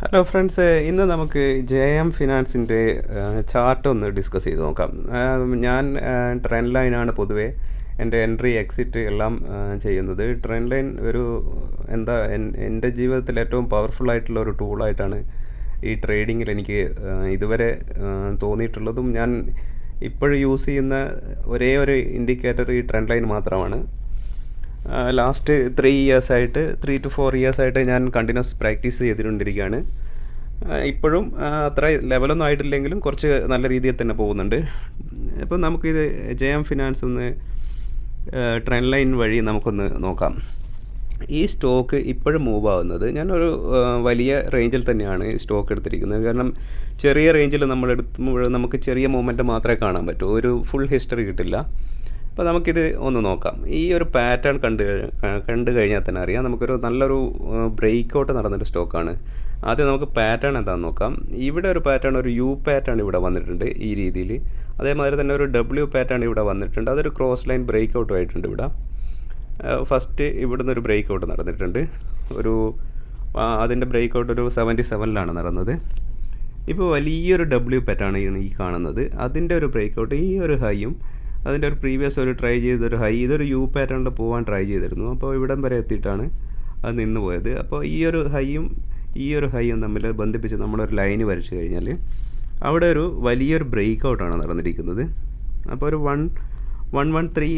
Hello friends ഇന്ന് നമുക്ക് J M ഫിനാൻസിന്റെ ചാർട്ട് ഒന്ന് ഡിസ്കസ് ചെയ്ത് നോക്കാം. ഞാൻ ട്രെൻഡ് ലൈനാണ് പൊതുവേ എന്റെ എൻട്രി എക്സിറ്റ് എല്ലാം ചെയ്യുന്നത്. ട്രെൻഡ് ലൈൻ ഒരു എന്താ എന്റെ ജീവിതത്തിൽ ഏറ്റവും പവർഫുൾ ആയിട്ടുള്ള ഒരു ടൂളായിട്ടാണ് ഈ ട്രേഡിങ്ങിൽ എനിക്ക് ഇതുവരെ തോന്നിയിട്ടുള്ളതും ഞാൻ ഇപ്പോഴും യൂസ് ചെയ്യുന്ന ഒരേ ഒരു ഇൻഡിക്കേറ്റർ ഈ ട്രെൻഡ് ലൈൻ മാത്രമാണ്. ലാസ്റ്റ് ത്രീ ഇയേഴ്സായിട്ട് ത്രീ ടു ഫോർ ഇയേഴ്സായിട്ട് ഞാൻ കണ്ടിന്യൂസ് പ്രാക്ടീസ് ചെയ്തുകൊണ്ടിരിക്കുകയാണ് ഇപ്പോഴും അത്ര ലെവലൊന്നും ആയിട്ടില്ലെങ്കിലും കുറച്ച് നല്ല രീതിയിൽ തന്നെ പോകുന്നുണ്ട്. അപ്പം നമുക്കിത് ജെ എം ഫിനാൻസ് ഒന്ന് ട്രെൻഡ് ലൈൻ വഴി നമുക്കൊന്ന് നോക്കാം. ഈ സ്റ്റോക്ക് ഇപ്പോഴും മൂവ് ആവുന്നത് ഞാനൊരു വലിയ റേഞ്ചിൽ തന്നെയാണ് സ്റ്റോക്ക് എടുത്തിരിക്കുന്നത്. കാരണം ചെറിയ റേഞ്ചിൽ നമ്മൾ എടുക്കുമ്പോൾ നമുക്ക് ചെറിയ മൂവ്മെന്റ് മാത്രമേ കാണാൻ പറ്റൂ. ഒരു ഫുൾ ഹിസ്റ്ററി കിട്ടില്ല. അപ്പോൾ നമുക്കിത് ഒന്ന് നോക്കാം. ഈ ഒരു പാറ്റേൺ കണ്ട് കണ്ടു കഴിഞ്ഞാൽ തന്നെ അറിയാം. നമുക്കൊരു നല്ലൊരു ബ്രേക്ക് ഔട്ട് നടന്നൊരു സ്റ്റോക്കാണ് ആദ്യം നമുക്ക് പാറ്റേൺ എന്താണെന്ന് നോക്കാം. ഇവിടെ ഒരു പാറ്റേൺ ഒരു യു പാറ്റേൺ ഇവിടെ വന്നിട്ടുണ്ട് ഈ രീതിയിൽ അതേമാതിരി തന്നെ ഒരു ഡബ്ല്യു പാറ്റേൺ ഇവിടെ വന്നിട്ടുണ്ട്. അതൊരു ക്രോസ് ലൈൻ ബ്രേക്ക് ഔട്ടും ആയിട്ടുണ്ട് ഇവിടെ. ഫസ്റ്റ് ഇവിടുന്ന് ഒരു ബ്രേക്ക് ഔട്ട് നടന്നിട്ടുണ്ട്. ഒരു അതിന്റെ ബ്രേക്ക് ഔട്ട് ഒരു സെവന്റി സെവനിലാണ് നടന്നത്. ഇപ്പോൾ വലിയൊരു ഡബ്ല്യു പാറ്റാണ് ഈ കാണുന്നത്. അതിന്റെ ഒരു ബ്രേക്ക് ഔട്ട് ഈ ഒരു ഹൈയും അതിന്റെ ഒരു പ്രീവിയസ് ഒരു ട്രൈ ചെയ്തൊരു ഹൈ ഇതൊരു യു പാറ്റേണിൽ പോകാൻ ട്രൈ ചെയ്തിരുന്നു. അപ്പോൾ ഇവിടം വരെ എത്തിയിട്ടാണ് അത് നിന്ന് പോയത്. അപ്പോൾ ഈ ഒരു ഹൈയും ഈ ഒരു ഹൈയും തമ്മിൽ ബന്ധിപ്പിച്ച് നമ്മളൊരു ലൈന് വരച്ചു കഴിഞ്ഞാൽ അവിടെ ഒരു വലിയൊരു ബ്രേക്ക് ഔട്ടാണ് നടന്നിരിക്കുന്നത്. അപ്പോൾ ഒരു വൺ വൺ വൺ ത്രീ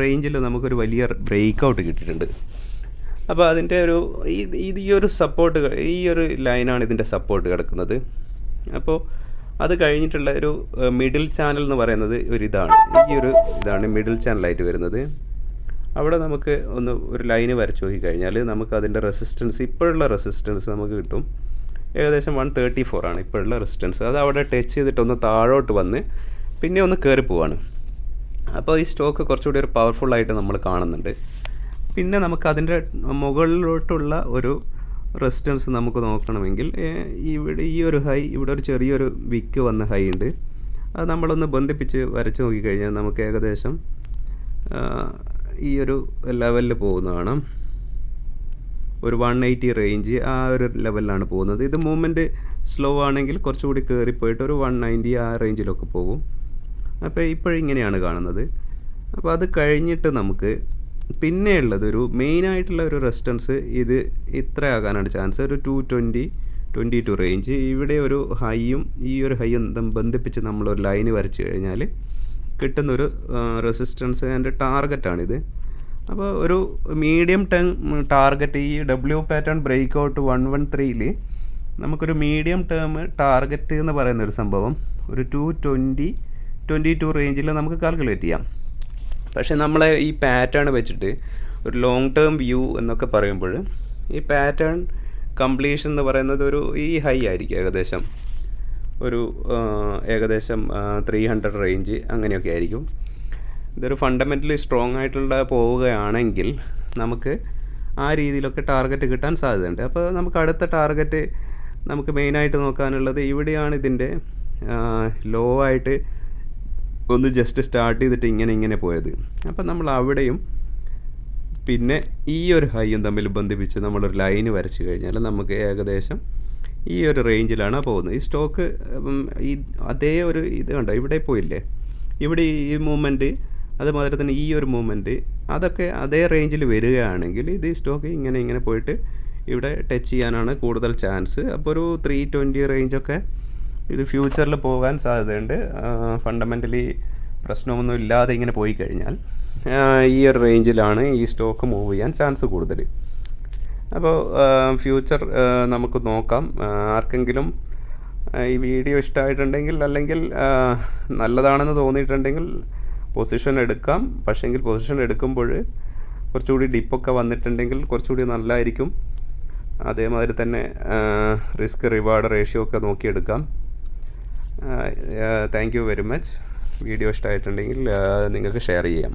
റേഞ്ചിൽ നമുക്കൊരു വലിയ ബ്രേക്ക് ഔട്ട് കിട്ടിയിട്ടുണ്ട്. അപ്പോൾ അതിന്റെ ഒരു ഇത് ഈ ഒരു സപ്പോർട്ട് ഈ ഒരു ലൈനാണ് ഇതിന്റെ സപ്പോർട്ട് കിടക്കുന്നത്. അപ്പോൾ അത് കഴിഞ്ഞിട്ടുള്ള ഒരു മിഡിൽ ചാനൽ എന്ന് പറയുന്നത് ഒരു ഇതാണ് ഈ ഒരു ഇതാണ് മിഡിൽ ചാനലായിട്ട് വരുന്നത്. അവിടെ നമുക്ക് ഒന്ന് ഒരു ലൈന് വരച്ച് നോക്കി കഴിഞ്ഞാൽ നമുക്ക് അതിന്റെ റെസിസ്റ്റൻസ് ഇപ്പോഴുള്ള റെസിസ്റ്റൻസ് നമുക്ക് കിട്ടും. ഏകദേശം വൺ തേർട്ടി ഫോർ ആണ് ഇപ്പോഴുള്ള റെസിസ്റ്റൻസ് അത് അവിടെ ടച്ച് ചെയ്തിട്ട് ഒന്ന് താഴോട്ട് വന്ന് പിന്നെ ഒന്ന് കയറി പോവാണ്. അപ്പോൾ ഈ സ്റ്റോക്ക് കുറച്ചുകൂടി ഒരു പവർഫുൾ ആയിട്ട് നമ്മൾ കാണുന്നുണ്ട്. പിന്നെ നമുക്ക് അതിന്റെ മുകളിലോട്ടുള്ള ഒരു റെസിസ്റ്റൻസ് നമുക്ക് നോക്കണമെങ്കിൽ ഇവിടെ ഈ ഒരു ഹൈ ഇവിടെ ഒരു ചെറിയൊരു വിക്ക് വന്ന ഹൈ ഉണ്ട്. അത് നമ്മളൊന്ന് ബന്ധിപ്പിച്ച് വരച്ച് നോക്കിക്കഴിഞ്ഞാൽ നമുക്ക് ഏകദേശം ഈ ഒരു ലെവലിൽ പോകുന്നതാണ്. ഒരു വൺ എയ്റ്റി റേഞ്ച് ആ ഒരു ലെവലിലാണ് പോകുന്നത്. ഇത് മൂവ്മെന്റ് സ്ലോ ആണെങ്കിൽ കുറച്ചുകൂടി കയറിപ്പോയിട്ട് ഒരു വൺ നയന്റി ആ റേഞ്ചിലൊക്കെ പോകും. അപ്പോൾ ഇപ്പോഴിങ്ങനെയാണ് കാണുന്നത്. അപ്പോൾ അത് കഴിഞ്ഞിട്ട് നമുക്ക് പിന്നെയുള്ളത് ഒരു മെയിനായിട്ടുള്ള ഒരു റെസിസ്റ്റൻസ് ഇത് ഇത്ര ആകാനാണ് ചാൻസ്. ഒരു two twenty twenty two range ഇവിടെ ഒരു ഹൈയും ഈ ഒരു ഹൈയും ബന്ധിപ്പിച്ച് നമ്മളൊരു ലൈന് വരച്ച് കഴിഞ്ഞാൽ കിട്ടുന്നൊരു റെസിസ്റ്റൻസ് എന്റെ ടാർഗറ്റാണിത് അപ്പോൾ ഒരു മീഡിയം ടേം ടാർഗറ്റ് ഈ W pattern breakout one one ത്രീയിൽ നമുക്കൊരു മീഡിയം ടേം ടാർഗറ്റ് എന്ന് പറയുന്ന ഒരു സംഭവം ഒരു ടു ട്വന്റി ട്വന്റി ടു റേഞ്ചിൽ നമുക്ക് കാൽക്കുലേറ്റ് ചെയ്യാം. പക്ഷേ നമ്മളെ ഈ പാറ്റേൺ വെച്ചിട്ട് ഒരു ലോങ് ടേം വ്യൂ എന്നൊക്കെ പറയുമ്പോൾ ഈ പാറ്റേൺ കംപ്ലീഷൻ എന്ന് പറയുന്നത് ഒരു ഈ ഹൈ ആയിരിക്കും ഏകദേശം. ഒരു ഏകദേശം ത്രീ ഹൺഡ്രഡ് റേഞ്ച് അങ്ങനെയൊക്കെ ആയിരിക്കും. ഇതൊരു ഫണ്ടമെന്റലി സ്ട്രോങ് ആയിട്ടുള്ള പോവുകയാണെങ്കിൽ നമുക്ക് ആ രീതിയിലൊക്കെ ടാർഗറ്റ് കിട്ടാൻ സാധ്യതയുണ്ട്. അപ്പോൾ നമുക്ക് അടുത്ത ടാർഗറ്റ് നമുക്ക് മെയിനായിട്ട് നോക്കാനുള്ളത് ഇവിടെയാണ് ഇതിന്റെ ലോ ആയിട്ട് ഒന്ന് ജസ്റ്റ് സ്റ്റാർട്ട് ചെയ്തിട്ട് ഇങ്ങനെ ഇങ്ങനെ പോയത്. അപ്പം നമ്മൾ അവിടെയും പിന്നെ ഈ ഒരു ഹൈയും തമ്മിൽ ബന്ധിപ്പിച്ച് നമ്മളൊരു ലൈന് വരച്ച് കഴിഞ്ഞാൽ നമുക്ക് ഏകദേശം ഈ ഒരു റേഞ്ചിലാണ് പോകുന്നത്. ഈ സ്റ്റോക്ക് ഈ അതേ ഒരു ഇത് കണ്ടോ? ഇവിടെ പോയില്ലേ? ഇവിടെ ഈ മൂവ്മെന്റ് അതുമാതിരി തന്നെ ഈ ഒരു മൂവ്മെന്റ് അതൊക്കെ അതേ റേഞ്ചിൽ വരികയാണെങ്കിൽ ഇത് ഈ സ്റ്റോക്ക് ഇങ്ങനെ ഇങ്ങനെ പോയിട്ട് ഇവിടെ ടച്ച് ചെയ്യാനാണ് കൂടുതൽ ചാൻസ് അപ്പോൾ ഒരു ത്രീ ട്വന്റി റേഞ്ചൊക്കെ ഇത് ഫ്യൂച്ചറിൽ പോകാൻ സാധ്യതയുണ്ട്. ഫണ്ടമെന്റലി പ്രശ്നമൊന്നും ഇല്ലാതെ ഇങ്ങനെ പോയി കഴിഞ്ഞാൽ ഈ ഒരു റേഞ്ചിലാണ് ഈ സ്റ്റോക്ക് മൂവ് ചെയ്യാൻ ചാൻസ് കൂടുതൽ അപ്പോൾ ഫ്യൂച്ചർ നമുക്ക് നോക്കാം. ആർക്കെങ്കിലും ഈ വീഡിയോ ഇഷ്ടമായിട്ടുണ്ടെങ്കിൽ അല്ലെങ്കിൽ നല്ലതാണെന്ന് തോന്നിയിട്ടുണ്ടെങ്കിൽ പൊസിഷൻ എടുക്കാം. പക്ഷേങ്കിൽ പൊസിഷൻ എടുക്കുമ്പോൾ കുറച്ചുകൂടി ഡിപ്പൊക്കെ വന്നിട്ടുണ്ടെങ്കിൽ കുറച്ചുകൂടി നല്ലതായിരിക്കും. അതേമാതിരി തന്നെ റിസ്ക് റിവാർഡ് റേഷ്യോ ഒക്കെ നോക്കിയെടുക്കാം. Thank you very much video ഇഷ്ടമായിട്ടുണ്ടെങ്കിൽ നിങ്ങൾക്ക് ഷെയർ ചെയ്യാം.